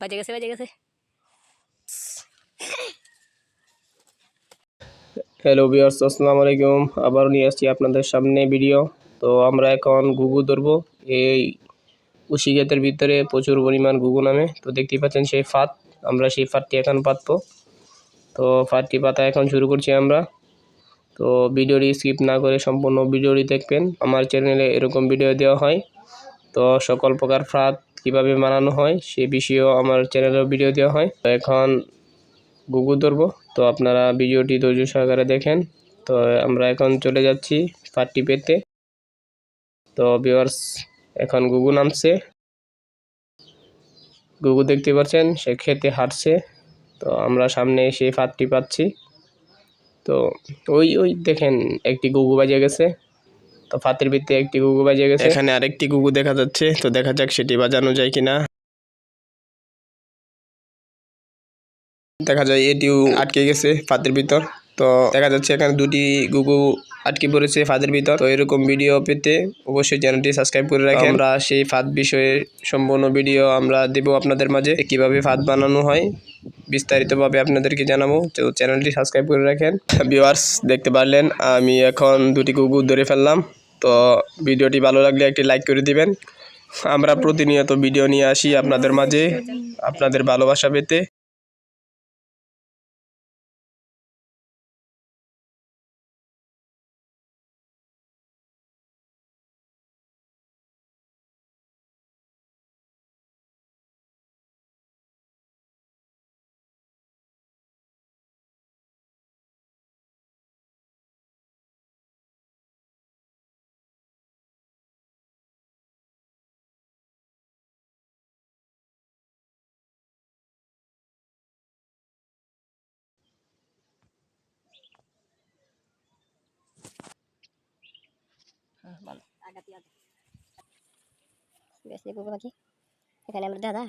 বাজে গেছে বাজে গেছে হ্যালো বিয়ার্স আসসালামু আলাইকুম। আবার নিয়ে আসছি আপনাদের সামনে ভিডিও তো আমরা এখন ঘুঘু ধরবো। এই উশি ক্ষেতের ভিতরে প্রচুর পরিমাণ ঘুঘু নামে। তো দেখতে পাচ্ছেন সেই ফাঁদ। আমরা সেই ফাঁদটি এখন পাতবো। তো ফাঁদটি পাতা এখন শুরু করছি আমরা। তো ভিডিওটি স্কিপ না করে সম্পূর্ণ ভিডিওটি দেখবেন। আমার চ্যানেলে এরকম ভিডিও দেওয়া হয়। তো সকল প্রকার ফাঁদ কীভাবে বানানো হয় সে বিষয়েও আমার চ্যানেলেও ভিডিও দেওয়া হয়। তো এখন গুগু ধরবো। তো আপনারা ভিডিওটি ধৈর্য সহকারে দেখেন। তো আমরা এখন চলে যাচ্ছি পাটটি পেতে। তো ভিউয়ার্স এখন গুগু নামছে। গুগু দেখতে পাচ্ছেন, সে খেতে হাঁটছে তো আমরা সামনে এসে ফাটটি পাচ্ছি। তো ওই ওই দেখেন একটি গুগু বাজে গেছে। তো ফাতের ভিতরে একটি গুগু বাজে গেছে। এখানে আরেকটি গুগু দেখা যাচ্ছে তো দেখা যাক সেটি বাজানো যায় কিনা। দেখা যায় এটিও আটকে গেছে ফাঁদের ভিতর তো দেখা যাচ্ছে এখানে দুটি গুগু আটকে পড়েছে ফাঁদের ভিতর। তো এরকম ভিডিও পেতে অবশ্যই চ্যানেলটি সাবস্ক্রাইব করে রাখেন। আমরা সেই ফাঁদ বিষয়ে সম্পূর্ণ ভিডিও আমরা দেব আপনাদের মাঝে কীভাবে ফাঁদ বানানো হয় বিস্তারিতভাবে আপনাদেরকে জানাব। তো চ্যানেলটি সাবস্ক্রাইব করে রাখেন। ভিউয়ার্স দেখতে পারলেন আমি এখন দুটি গুগু ধরে ফেললাম। তো ভিডিওটি ভালো লাগলে একটি লাইক করে দিবেন। আমরা প্রতিনিয়ত ভিডিও নিয়ে আসি আপনাদের মাঝে, আপনাদের ভালোবাসা পেতে। ভালো গেছে গুগু পাখি এখানে আমরা দাদা